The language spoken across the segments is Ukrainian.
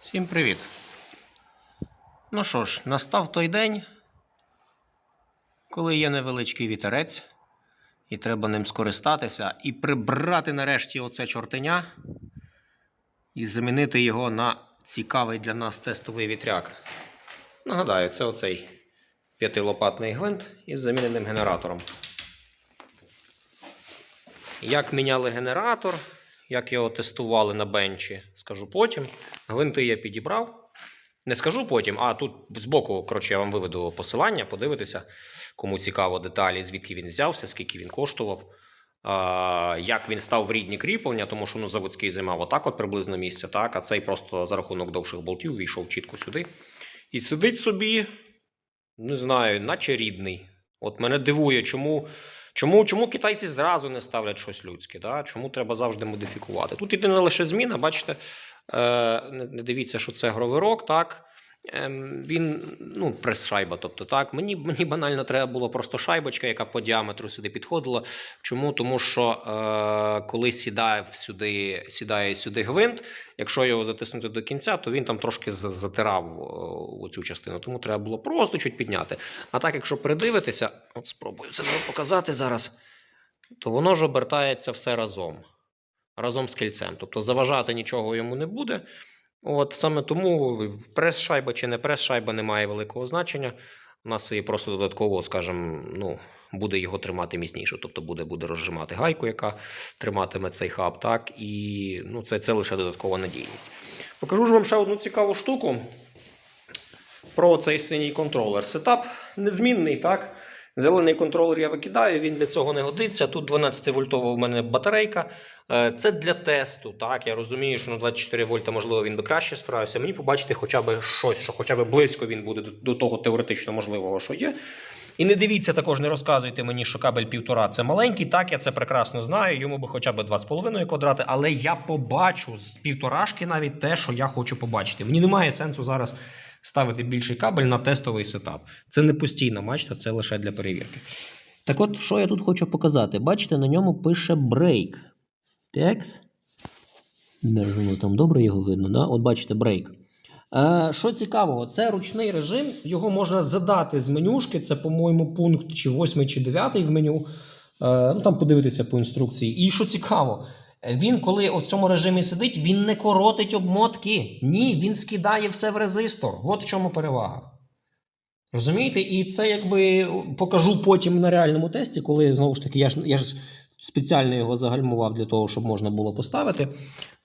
Всім привіт! Ну що ж, настав той день, коли є невеличкий вітерець, і треба ним скористатися і прибрати нарешті оце чортеня і замінити його на цікавий для нас тестовий вітряк. Нагадаю, це оцей п'ятилопатний гвинт із заміненим генератором. Як міняли генератор, як його тестували на бенчі, скажу потім. Гвинти я підібрав. Не скажу потім, а тут збоку, коротше, я вам виведу посилання, подивитися, кому цікаво деталі, звідки він взявся, скільки він коштував, як він став в рідні кріплення, тому що ну, заводський займав отак от приблизно місце, так, а цей просто за рахунок довших болтів війшов чітко сюди. І сидить собі, не знаю, наче рідний. От мене дивує, чому. Чому, чому китайці зразу не ставлять щось людське? Да? Чому треба завжди модифікувати? Тут єдина лише зміна, бачите, не, не дивіться, що це гроверок, так? Ем, він, ну, прес-шайба, тобто так. Мені, мені банально треба було просто шайбочка, яка по діаметру сюди підходила. Чому? Тому що е, коли сідає сюди, сідає сюди гвинт, якщо його затиснути до кінця, то він там трошки затирав о, цю частину. Тому треба було просто чуть підняти. А так, якщо придивитися, от спробую це показати зараз, то воно ж обертається все разом. Разом з кільцем. Тобто заважати нічого йому не буде. От саме тому прес-шайба чи не прес-шайба не має великого значення. У нас є просто додатково, скажімо, ну, буде його тримати міцніше. Тобто буде, буде розжимати гайку, яка триматиме цей хаб. Так? І ну, це, це лише додаткова надійність. Покажу ж вам ще одну цікаву штуку про цей синій контролер. Сетап незмінний, так? Зелений контролер я викидаю, він для цього не годиться. Тут 12-вольтова в мене батарейка. Е, Це для тесту. Так, я розумію, що на 24 вольта, можливо, він би краще справився. Мені побачити хоча б щось, що хоча б близько він буде до того теоретично можливого, що є. І не дивіться також, не розказуйте мені, що кабель півтора це маленький. Так, я це прекрасно знаю. Йому би хоча б 2,5 квадрати, але я побачу з півторашки навіть те, що я хочу побачити. Мені немає сенсу зараз ставити більший кабель на тестовий сетап. Це не постійна мачта, це лише для перевірки. Так от, що я тут хочу показати? Бачите, на ньому пише брейк. Текс. Держимо там добре його видно, да? От бачите, брейк. Е, що цікавого, це ручний режим, його можна задати з менюшки. Це, по-моєму, пункт чи 8 чи 9 в меню. Е, ну, там подивитися по інструкції. І що цікаво, він, коли в цьому режимі сидить, він не коротить обмотки. Ні, він скидає все в резистор. От в чому перевага. Розумієте? І це якби покажу потім на реальному тесті, коли знову ж таки я ж я ж спеціально його загальмував для того, щоб можна було поставити.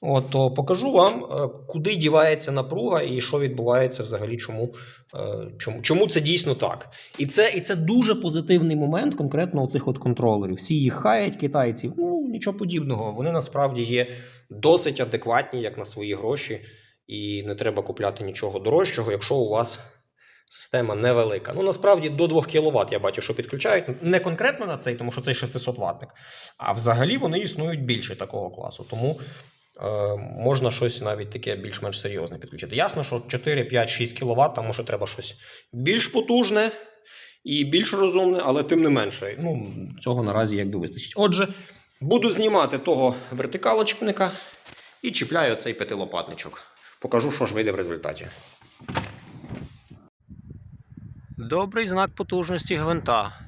От, то покажу вам, е, куди дівається напруга і що відбувається взагалі, чому, е, чому, чому це дійсно так. І це, і це дуже позитивний момент конкретно оцих от контролерів. Всі їх хаять китайців. Ну нічого подібного. Вони насправді є досить адекватні, як на свої гроші, і не треба купляти нічого дорожчого, якщо у вас. Система невелика. Ну, насправді до 2 кВт я бачу, що підключають. Не конкретно на цей, тому що цей 600 ватник. А взагалі вони існують більше такого класу. Тому е, можна щось навіть таке більш-менш серйозне підключити. Ясно, що 4, 5, 6 кВт, там може треба щось більш потужне і більш розумне, але тим не менше, ну, цього наразі якби вистачить. Отже, буду знімати того вертикалочника і чіпляю цей п'ятилопатничок. Покажу, що ж вийде в результаті. Добрий знак потужності гвинта.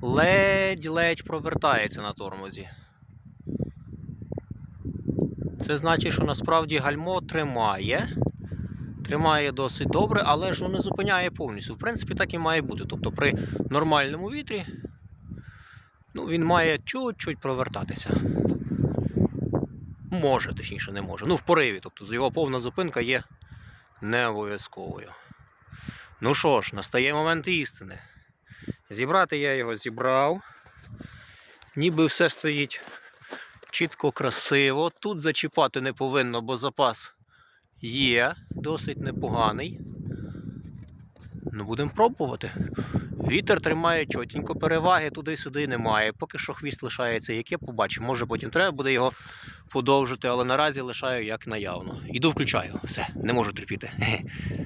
Ледь-ледь провертається на тормозі. Це значить, що насправді гальмо тримає. Тримає досить добре, але ж не зупиняє повністю. В принципі, так і має бути. Тобто при нормальному вітрі ну, він має чуть-чуть провертатися. Може, точніше, не може. Ну, в пориві. Тобто його повна зупинка є не обов'язковою. Ну що ж, настає момент істини. Зібрати я його зібрав. Ніби все стоїть чітко, красиво. Тут зачіпати не повинно, бо запас є, досить непоганий. Ну, будемо пробувати. Вітер тримає чотенько, переваги туди-сюди немає. Поки що хвіст лишається, яке побачимо. Може потім треба буде його подовжити, але наразі лишаю як наявно. Іду включаю. Все, не можу терпіти.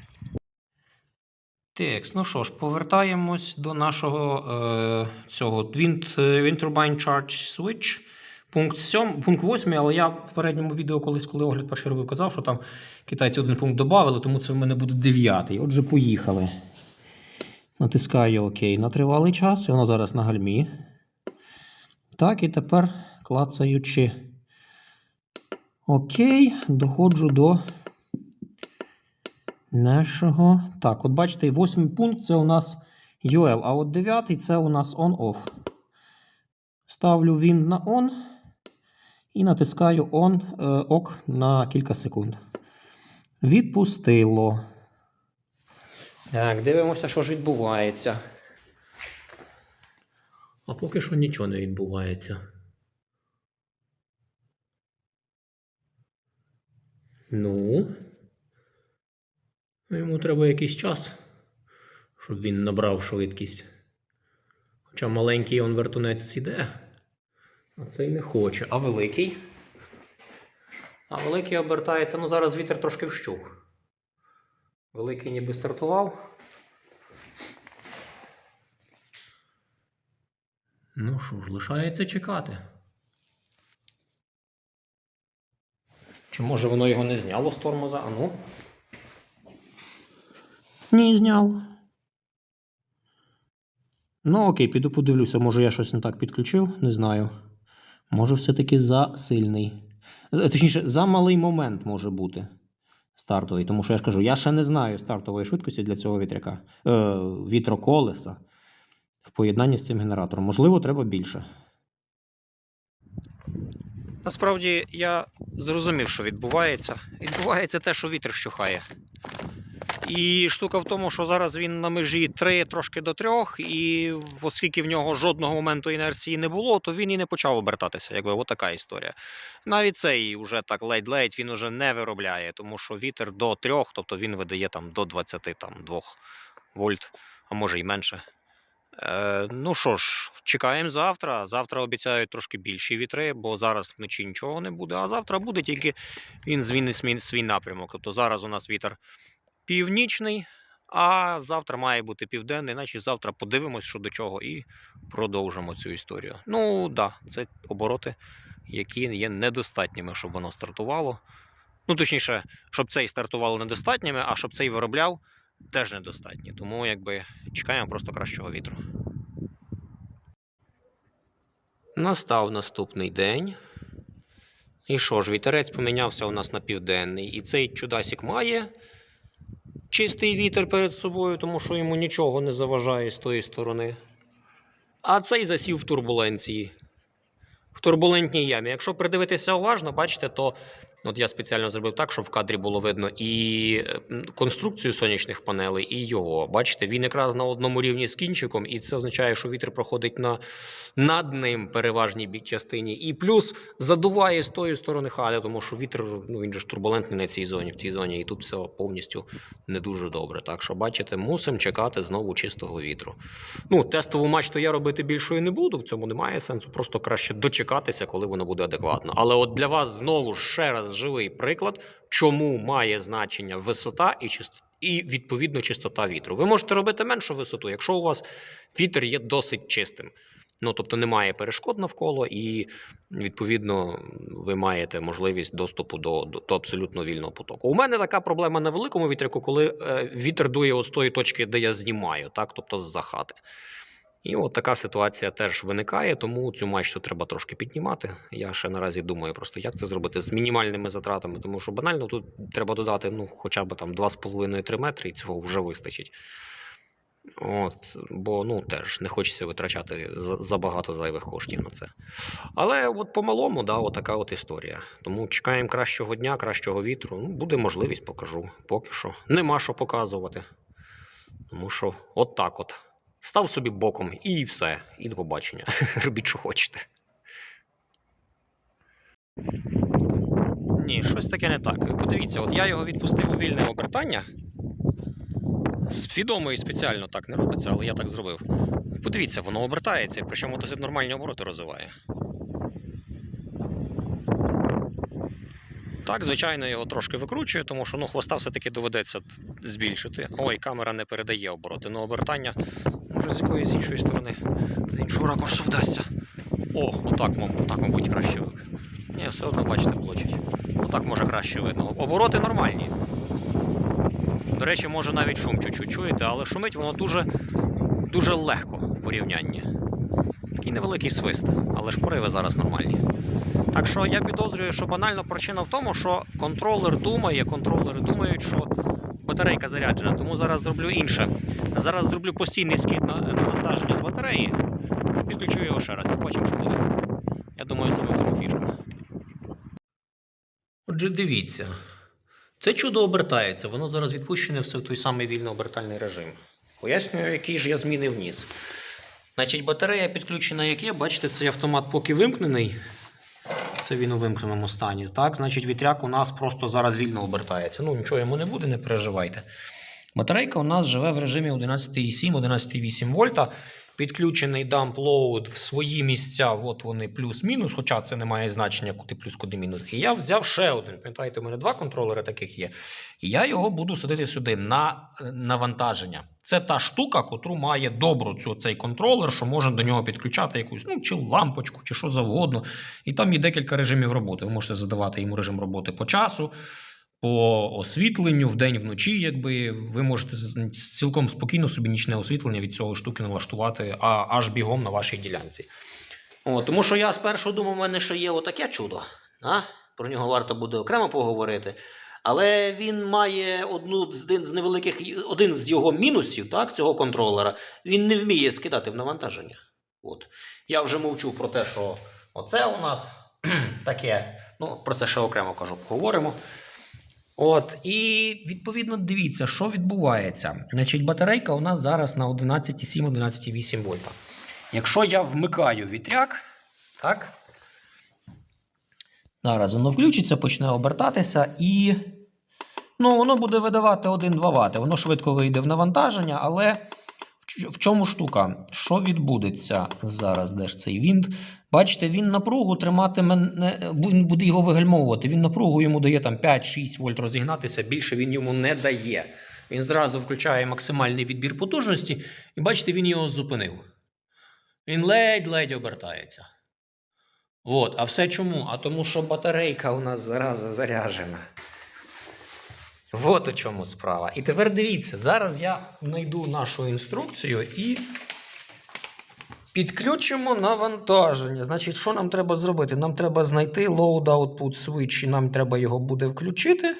Так, ну що ж, повертаємось до нашого е, цього Wind, Wind Turbine Charge Switch. Пункт 7, пункт 8, але я в передньому відео колись, коли огляд перший робив, казав, що там китайці один пункт додали, тому це в мене буде дев'ятий. Отже, поїхали. Натискаю ОК на тривалий час, і воно зараз на гальмі. Так, і тепер клацаючи ОК, доходжу до нашого. Так, от бачите, восьмий пункт це у нас UL, а от дев'ятий це у нас on-off. Ставлю він на on і натискаю on е, ок на кілька секунд. Відпустило. Так, дивимося, що ж відбувається. А поки що нічого не відбувається. Ну. Йому треба якийсь час, щоб він набрав швидкість. Хоча маленький он вертунець іде, а цей не хоче. А великий? А великий обертається. Ну, зараз вітер трошки вщух. Великий ніби стартував. Ну що ж, лишається чекати. Чи може воно його не зняло з тормоза? А ну? Ні, зняв. Ну, окей, піду подивлюся, може я щось не так підключив, не знаю. Може, все-таки за сильний. Е, Точніше, за малий момент може бути стартовий. Тому що я ж кажу, я ще не знаю стартової швидкості для цього вітряка, е, вітроколеса в поєднанні з цим генератором. Можливо, треба більше. Насправді я зрозумів, що відбувається. Відбувається те, що вітер вщухає. І штука в тому, що зараз він на межі 3 трошки до 3, і оскільки в нього жодного моменту інерції не було, то він і не почав обертатися. Якби отака історія. Навіть цей вже так ледь-ледь він уже не виробляє, тому що вітер до 3, тобто він видає там до 22 вольт, а може й менше. Е, ну що ж, чекаємо завтра. Завтра обіцяють трошки більші вітри, бо зараз вночі нічого не буде. А завтра буде тільки він змінить свій напрямок. Тобто зараз у нас вітер північний, а завтра має бути південний, значить завтра подивимось, що до чого, і продовжимо цю історію. Ну, да, це обороти, які є недостатніми, щоб воно стартувало. Ну, точніше, щоб цей стартувало недостатніми, а щоб цей виробляв, теж недостатні. Тому якби чекаємо просто кращого вітру. Настав наступний день. І що ж, вітерець помінявся у нас на південний. І цей чудасік має чистий вітер перед собою, тому що йому нічого не заважає з тої сторони. А цей засів в турбуленції. В турбулентній ямі. Якщо придивитися уважно, бачите, то от я спеціально зробив так, щоб в кадрі було видно і е, конструкцію сонячних панелей, і його. Бачите, він якраз на одному рівні з кінчиком, і це означає, що вітер проходить на, над ним переважній частині. І плюс задуває з тої сторони хати, тому що вітер ну, він ж турбулентний на цій зоні, в цій зоні, і тут все повністю не дуже добре. Так що, бачите, мусимо чекати знову чистого вітру. Ну, тестову мачту я робити більшою не буду, в цьому немає сенсу. Просто краще дочекатися, коли воно буде адекватно. Але от для вас знову ще раз живий приклад, чому має значення висота і чистота. І відповідно чистота вітру. Ви можете робити меншу висоту, якщо у вас вітер є досить чистим. Ну, тобто немає перешкод навколо, і відповідно ви маєте можливість доступу до, до, до абсолютно вільного потоку. У мене така проблема на великому вітряку, коли е, вітер дує от з тої точки, де я знімаю, так, тобто з-за хати. І от така ситуація теж виникає, тому цю мачту треба трошки піднімати. Я ще наразі думаю, просто як це зробити з мінімальними затратами, тому що банально тут треба додати ну, хоча б там 2,5-3 метри, і цього вже вистачить. От, бо ну, теж не хочеться витрачати забагато зайвих коштів на це. Але от по-малому, да, така от історія. Тому чекаємо кращого дня, кращого вітру. Ну, буде можливість, покажу. Поки що. Нема що показувати. Тому що от так от. Став собі боком і все. І до побачення. Робіть, що хочете. Ні, щось таке не так. Подивіться, от я його відпустив у вільне обертання. Свідомо і спеціально так не робиться, але я так зробив. Подивіться, воно обертається, причому досить нормальні обороти розвиває. Так, звичайно, його трошки викручує, тому що ну, хвоста все-таки доведеться збільшити. Ой, камера не передає обороти, ну обертання може з якоїсь іншої сторони, з іншого ракурсу вдасться. О, отак, отак, мабуть, краще. Ні, все одно, бачите, блочить. Отак може краще видно. Обороти нормальні. До речі, може навіть шум чуть-чуть чуєте, але шумить воно дуже, дуже легко в порівнянні. Такий невеликий свист, але ж пориви зараз нормальні. Так що я підозрюю, що банально причина в тому, що контролер думає, контролери думають, що батарейка заряджена. Тому зараз зроблю інше. Зараз зроблю постійний скид на навантаження з батареї. Підключу його ще раз і побачимо, що буде. Я думаю, саме цьому фішка. Отже, дивіться. Це чудо обертається, воно зараз відпущене все в той самий вільнообертальний режим. Пояснюю, який ж я зміни вніс. Значить, батарея підключена як є, бачите, цей автомат поки вимкнений. Це він у вимкненому стані. Так, значить, вітряк у нас просто зараз вільно обертається. Ну, нічого йому не буде, не переживайте. Батарейка у нас живе в режимі 11,7, 11,8 вольта. Підключений dump load в свої місця, от вони плюс-мінус, хоча це не має значення, куди плюс, куди мінус. І я взяв ще один. Пам'ятаєте, у мене два контролери таких є. І я його буду садити сюди на е, навантаження. Це та штука, котру має добру цю, цей контролер, що можна до нього підключати якусь, ну, чи лампочку, чи що завгодно. І там є декілька режимів роботи. Ви можете задавати йому режим роботи по часу, по освітленню, вдень, вночі, якби ви можете цілком спокійно собі нічне освітлення від цього штуки налаштувати а, аж бігом на вашій ділянці. О, тому що я спершу думав, у мене ще є отаке чудо. А? Про нього варто буде окремо поговорити. Але він має одну з невеликих, один з його мінусів, так, цього контролера. Він не вміє скидати в навантаження. От. Я вже мовчу про те, що оце у нас таке. Ну, про це ще окремо кажу, поговоримо. От, і відповідно дивіться, що відбувається. Значить, батарейка у нас зараз на 11,7-11,8 вольта. Якщо я вмикаю вітряк, так. Зараз воно включиться, почне обертатися і. Ну, воно буде видавати 1-2 Вт. Воно швидко вийде в навантаження, але в чому штука? Що відбудеться зараз? Де ж цей вінт? Бачите, він напругу триматиме, він буде його вигальмовувати. Він напругу йому дає там 5-6 вольт розігнатися, більше він йому не дає. Він зразу включає максимальний відбір потужності, і бачите, він його зупинив. Він ледь-ледь обертається. От, а все чому? А тому, що батарейка у нас зараз заряджена. От у чому справа. І тепер дивіться, зараз я знайду нашу інструкцію і підключимо навантаження. Значить, що нам треба зробити? Нам треба знайти load output switch, і нам треба його буде включити.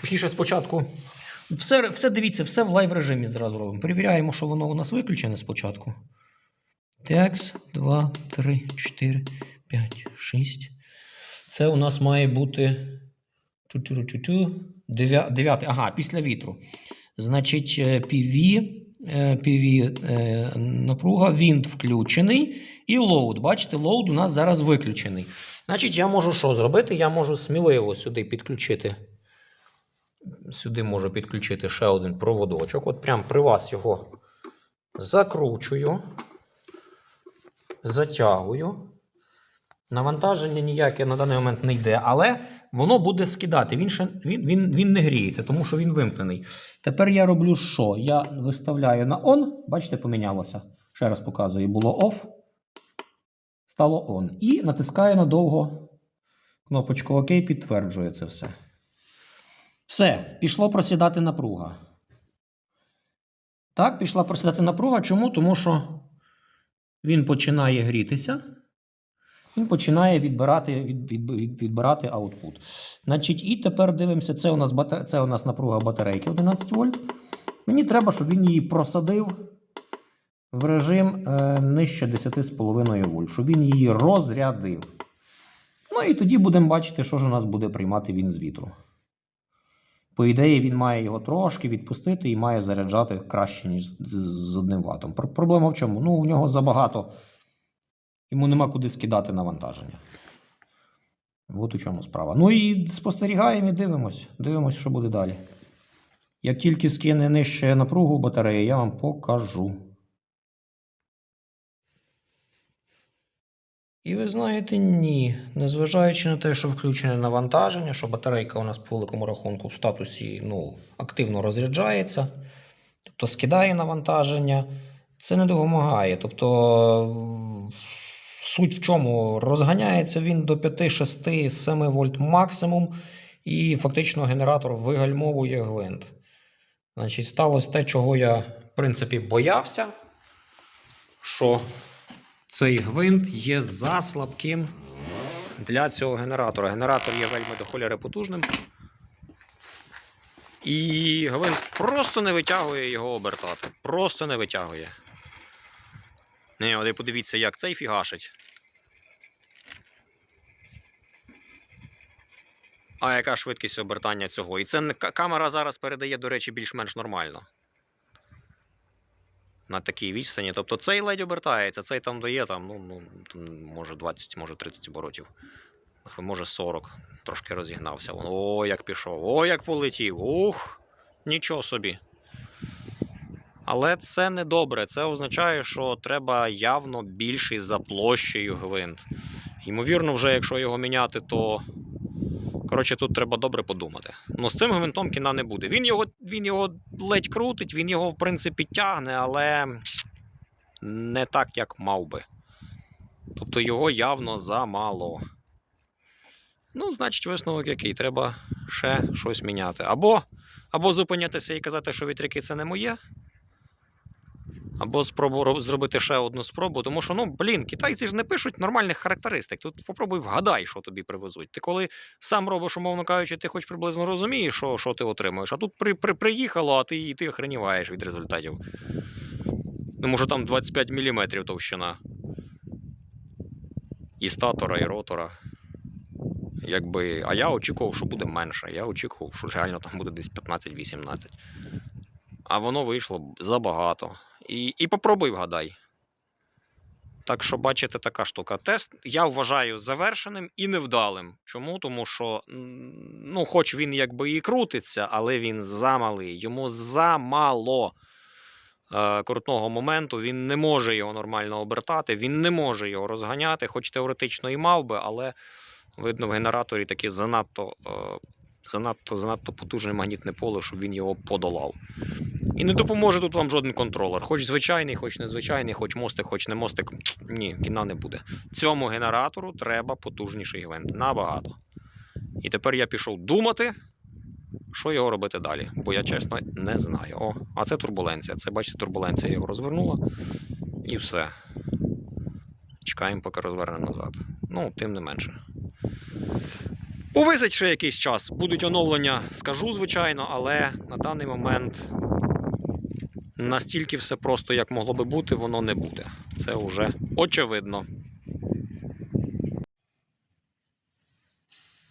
Точніше, спочатку. Все, все дивіться, все в лайв режимі зразу робимо. Перевіряємо, що воно у нас виключене спочатку. Текс 2, 3, 4, 5, 6. Це у нас має бути. Ту-ту-ру-ту-ту. Дев'ятий. Ага, після вітру. Значить, е, PV, е, PV е, напруга, вінт включений. І лоуд. Бачите, лоуд у нас зараз виключений. Значить, я можу що зробити? Я можу сміливо сюди підключити. Сюди можу підключити ще один проводочок. От прямо при вас його закручую, затягую. Навантаження ніяке на даний момент не йде, але воно буде скидати. Він, ще, він, він, він не гріється, тому що він вимкнений. Тепер я роблю що? Я виставляю на on. Бачите, помінялося. Ще раз показую, було off. Стало on. І натискаю надовго кнопочку ОК, підтверджує це все. Все, пішло просідати напруга. Так, пішла просідати напруга. Чому? Тому що він починає грітися. Він починає відбирати, від, від, від, відбирати аутпут. Значить, і тепер дивимося, це у нас, це у нас напруга батарейки 11 вольт. Мені треба, щоб він її просадив в режим е, нижче 10,5 вольт, щоб він її розрядив. Ну і тоді будемо бачити, що ж у нас буде приймати він з вітру. По ідеї, він має його трошки відпустити і має заряджати краще, ніж з одним ватом. Проблема в чому? Ну, у нього забагато. Йому нема куди скидати навантаження. От у чому справа. Ну і спостерігаємо і дивимось. Дивимось, що буде далі. Як тільки скине нижче напругу батареї, я вам покажу. І ви знаєте, ні. Незважаючи на те, що включене навантаження, що батарейка у нас по великому рахунку в статусі ну, активно розряджається, тобто скидає навантаження, це не допомагає. Тобто суть в чому? Розганяється він до 5, 6, 7 вольт максимум, і фактично генератор вигальмовує гвинт. Значить, сталося те, чого я, в принципі, боявся, що цей гвинт є за слабким для цього генератора. Генератор є вельми до холєри потужним. І гвинт просто не витягує його обертати. Просто не витягує. Не, і подивіться, як цей фігашить. А яка швидкість обертання цього? І це камера зараз передає, до речі, більш-менш нормально. На такій відстані. Тобто цей ледь обертається, цей там дає там, ну, ну, може 20, може 30 оборотів. Може 40. Трошки розігнався. О, як пішов, о, як полетів. Ух! Нічого собі. Але це не добре. Це означає, що треба явно більший за площею гвинт. Ймовірно, вже якщо його міняти, то. Коротше, тут треба добре подумати. Ну, з цим гвинтом кіна не буде. Він його, він його ледь крутить, він його, в принципі, тягне, але не так, як мав би. Тобто його явно замало. Ну, значить, висновок який? Треба ще щось міняти. Або, або зупинятися і казати, що вітряки це не моє. Або спробу зробити ще одну спробу, тому що, ну, блін, китайці ж не пишуть нормальних характеристик. Тут попробуй вгадай, що тобі привезуть. Ти коли сам робиш, умовно кажучи, ти хоч приблизно розумієш, що, що ти отримуєш, а тут при, при, приїхало, а ти, і ти охреніваєш від результатів. Тому що там 25 мм товщина. І статора, і ротора. Якби, а я очікував, що буде менше. Я очікував, що реально там буде десь 15-18. А воно вийшло забагато. І, і попробуй вгадай. Так що, бачите, така штука. Тест я вважаю завершеним і невдалим. Чому? Тому що, ну, хоч він якби і крутиться, але він замалий. Йому замало е, крутного моменту. Він не може його нормально обертати, він не може його розганяти, хоч теоретично і мав би, але видно, в генераторі таке занадто, е, занадто, занадто потужне магнітне поле, щоб він його подолав. І не допоможе тут вам жоден контролер. Хоч звичайний, хоч незвичайний, хоч мостик, хоч не мостик. Ні, кіна не буде. Цьому генератору треба потужніший гвинт. Набагато. І тепер я пішов думати, що його робити далі. Бо я чесно не знаю. О, а це турбуленція. Це, бачите, турбуленція його розвернула. І все. Чекаємо, поки розверне назад. Ну, тим не менше. Повисить ще якийсь час. Будуть оновлення, скажу, звичайно, але на даний момент настільки все просто, як могло би бути, воно не буде. Це вже очевидно.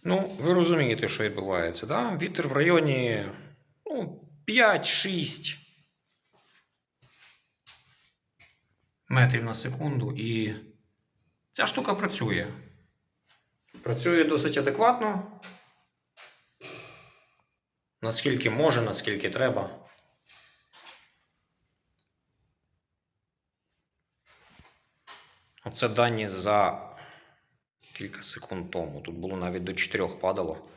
Ну, ви розумієте, що відбувається, да? Вітер в районі ну, 5-6 метрів на секунду, і ця штука працює. Працює досить адекватно. Наскільки може, наскільки треба. Оце дані за кілька секунд тому. Тут було навіть до 4 падало.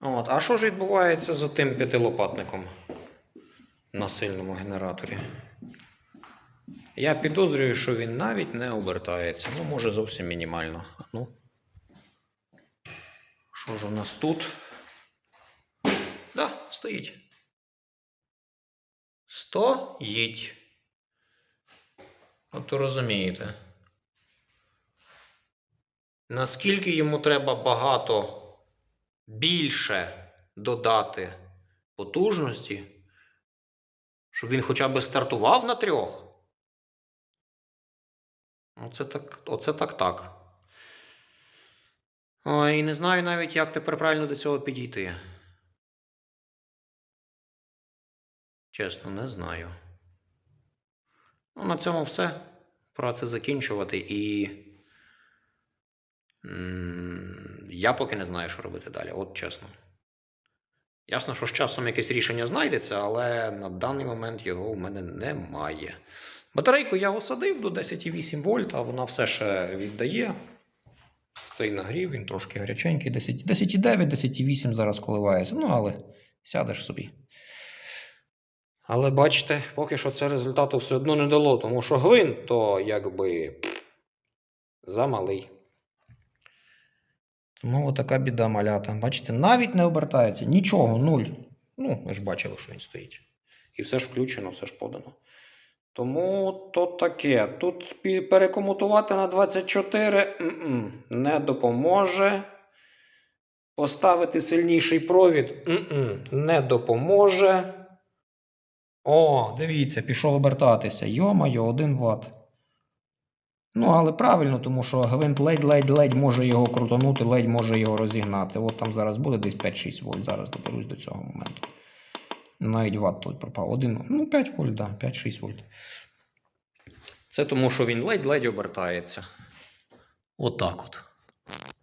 От. А що ж відбувається з тим п'ятилопатником на сильному генераторі? Я підозрюю, що він навіть не обертається. Ну, може, зовсім мінімально. Ну. Що ж у нас тут? Да, стоїть. Стоїть. От ви розумієте. Наскільки йому треба багато більше додати потужності, щоб він хоча б стартував на трьох? Оце так, оце так так. Ой, не знаю навіть, як тепер правильно до цього підійти. Чесно, не знаю. Ну, на цьому все. Пора це закінчувати і. Я поки не знаю, що робити далі, от чесно. Ясно, що з часом якесь рішення знайдеться, але на даний момент його в мене немає. Батарейку я осадив до 10,8 вольт, а вона все ще віддає. Цей нагрів, він трошки гаряченький, 10,9, 10,8 зараз коливається. Ну, але сядеш собі. Але бачите, поки що це результату все одно не дало, тому що гвинт то якби замалий. Тому отака біда малята. Бачите, навіть не обертається. Нічого, нуль. Ну, ви ж бачили, що він стоїть. І все ж включено, все ж подано. Тому то таке. Тут перекомутувати на 24 м-м, не допоможе. Поставити сильніший провід не допоможе. О, дивіться, пішов обертатися. Йо-моє, 1 Вт. Ну, але правильно, тому що гвинт ледь-ледь-ледь може його крутанути, ледь може його розігнати. От там зараз буде десь 5-6 вольт. Зараз доберусь до цього моменту. Навіть ватт тут пропав. Один, ну, 5 вольт, да, 5-6 вольт. Це тому, що він ледь-ледь обертається. Отак от.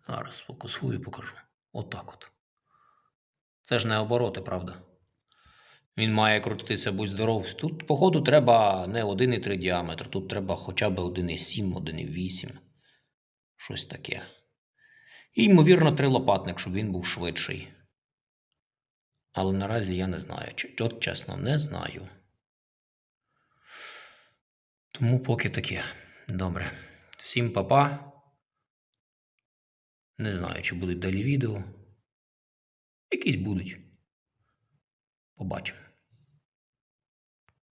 Зараз фокусую і покажу. Отак от. Це ж не обороти, правда? Він має крутитися, будь здоров. Тут, походу, треба не 1,3 діаметр, тут треба хоча б 1,7, 1,8. Щось таке. І, ймовірно, трилопатник, щоб він був швидший. Але наразі я не знаю. От чесно, не знаю. Тому поки таке. Добре. Всім па-па. Не знаю, чи будуть далі відео. Якісь будуть. Побачимо.